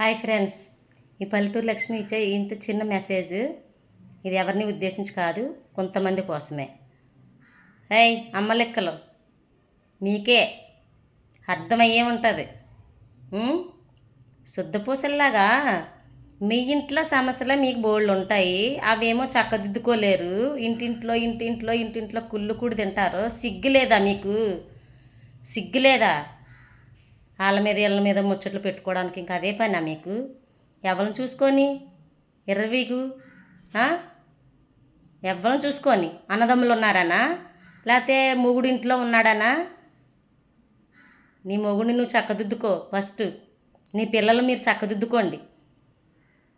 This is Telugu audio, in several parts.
Hi friends. ఈ పల్లెటూరు లక్ష్మి ఇచ్చే ఇంత చిన్న మెసేజ్ ఇది ఎవరిని ఉద్దేశించి కాదు కొంతమంది కోసమే. హై అమ్మ లెక్కలు. మీకే. అర్థమయ్యే ఉంటుంది. శుద్ధపూసల్లాగా మీ ఇంట్లో సమస్యలు మీకు బోళ్ళు ఉంటాయి. అవేమో చక్కదిద్దుకోలేరు. ఇంటింట్లో ఇంటింట్లో ఇంటింట్లో కుళ్ళు కూడి తింటారు. సిగ్గు లేదా మీకు? సిగ్గు లేదా వాళ్ళ మీద వీళ్ళ మీద ముచ్చట్లు పెట్టుకోవడానికి ఇంకా అదే పనా మీకు? ఎవరిని చూసుకొని? ఎర్రవీగు? ఎవరిని చూసుకొని? అన్నదమ్ములు ఉన్నారనా? లేకపోతే మొగుడు ఇంట్లో ఉన్నాడనా? నీ మొగుడిని నువ్వు చక్కదిద్దుకో ఫస్ట్. నీ పిల్లలు మీరు చక్కదిద్దుకోండి.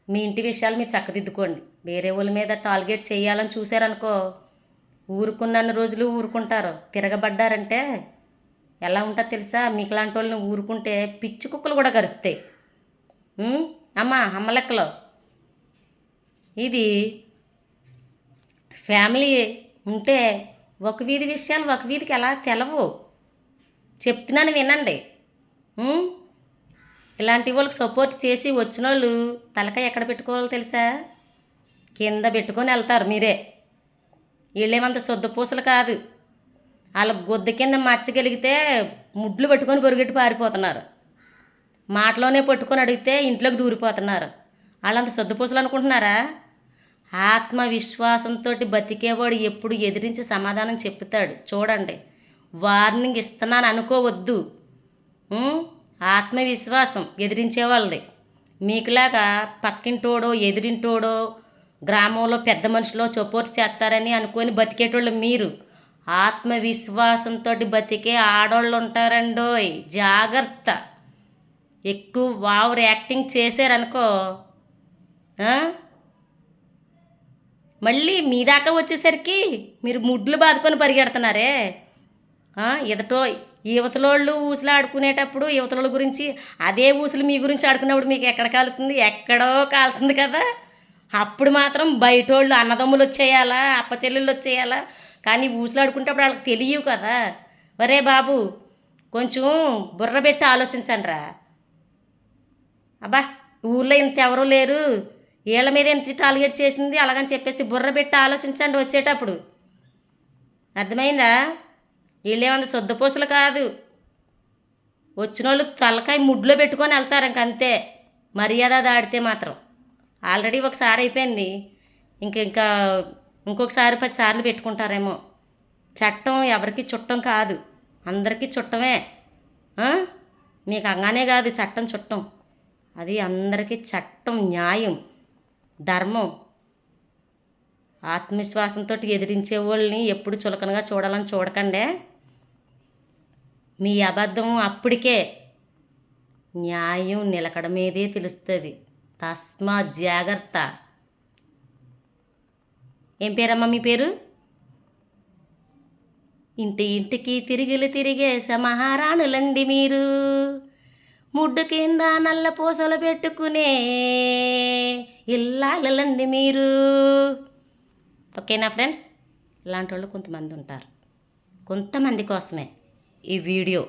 మీ ఇంటి విషయాలు మీరు చక్కదిద్దుకోండి. వేరే వాళ్ళ మీద టాల్గేట్ చేయాలని చూశారనుకో ఊరుకున్నన్ని రోజులు ఊరుకుంటారు. తిరగబడ్డారంటే ఎలా ఉంటుందో తెలుసా? మీకు లాంటి వాళ్ళని ఊరుకుంటే పిచ్చి కుక్కలు కూడా కరుస్తాయి అమ్మా అమ్మ లెక్కలో. ఇది ఫ్యామిలీ ఉంటే ఒక వీధి విషయాలు ఒక వీధికి ఎలా తెలవు? చెప్తున్నాను వినండి. ఇలాంటి వాళ్ళకి సపోర్ట్ చేసి వచ్చిన వాళ్ళు తలకాయ ఎక్కడ పెట్టుకోవాలో తెలుసా? కింద పెట్టుకొని వెళ్తారు మీరే. వీళ్ళేమంత శుద్ధపూసలు కాదు. వాళ్ళ గుద్ద కింద మచ్చగలిగితే ముడ్లు పెట్టుకొని పొరుగెట్టి పారిపోతున్నారు. మాటలోనే పట్టుకొని అడిగితే ఇంట్లోకి దూరిపోతున్నారు. వాళ్ళంత సొద్దుపూసలు అనుకుంటున్నారా ఆత్మవిశ్వాసంతో బతికేవాడు ఎప్పుడు ఎదిరించి సమాధానం చెప్తాడు. చూడండి వార్నింగ్ ఇస్తున్నాను అనుకోవద్దు. ఆత్మవిశ్వాసం ఎదిరించే వాళ్ళది మీకులాగా పక్కింటోడో ఎదిరింటోడో గ్రామంలో పెద్ద మనుషులో సపోర్ట్ చేస్తారని అనుకొని బతికేటోళ్ళు మీరు. ఆత్మవిశ్వాసంతో బతికే ఆడోళ్ళు ఉంటారండోయ్ జాగ్రత్త. ఎక్కువ వావర్ యాక్టింగ్ చేశారనుకో మళ్ళీ మీ దాకా వచ్చేసరికి మీరు ముడ్లు బాదుకొని పరిగెడుతున్నారే? ఎదటో యువతలోళ్ళు ఊసులు ఆడుకునేటప్పుడు యువతలోళ్ళ గురించి అదే ఊసులు మీ గురించి ఆడుకున్నప్పుడు మీకు ఎక్కడ కాలుతుంది? ఎక్కడో కాలుతుంది కదా? అప్పుడు మాత్రం బయటోళ్ళు అన్నదమ్ములు వచ్చేయాలా అప్పచెల్లెళ్ళు వచ్చేయాలా కానీ ఊసులు వాళ్ళకి తెలియవు కదా. వరే బాబు కొంచెం బుర్ర పెట్టి ఆలోచించండి రా అబ్బా ఊర్లో ఇంత ఎవరూ లేరు. వీళ్ళ మీద ఎంత టార్గెట్ చేసింది అలాగని చెప్పేసి బుర్ర పెట్టి ఆలోచించండి వచ్చేటప్పుడు. అర్థమైందా? వీళ్ళేమంత శుద్ధపూసలు కాదు. వచ్చిన వాళ్ళు తలకాయ ముడ్లో పెట్టుకొని వెళ్తారు ఇంక అంతే. మర్యాద దాడితే మాత్రం. ఆల్రెడీ ఒకసారి అయిపోయింది. ఇంక ఇంకా ఇంకొకసారి పది సార్లు పెట్టుకుంటారేమో. చట్టం ఎవరికి చుట్టం కాదు. అందరికీ చుట్టమే. మీకు అంగానే కాదు చట్టం చుట్టం. అది అందరికీ చట్టం న్యాయం ధర్మం. ఆత్మవిశ్వాసంతో ఎదిరించే వాళ్ళని ఎప్పుడు చులకనగా చూడాలని చూడకండే. మీ అబద్ధం అప్పటికే న్యాయం నిలకడ మీదే తెలుస్తుంది. తస్మా జాగ్రత్త ఏం పేరమ్మా మీ పేరు? ఇంటి ఇంటికి తిరిగిలు తిరిగే మహారాణులండి మీరు. ముడ్డు కింద నల్ల పూసలు పెట్టుకునే ఇల్లాలండి మీరు. ఓకేనా ఫ్రెండ్స్? ఇలాంటి వాళ్ళు కొంతమంది ఉంటారు. కొంతమంది కోసమే ఈ వీడియో.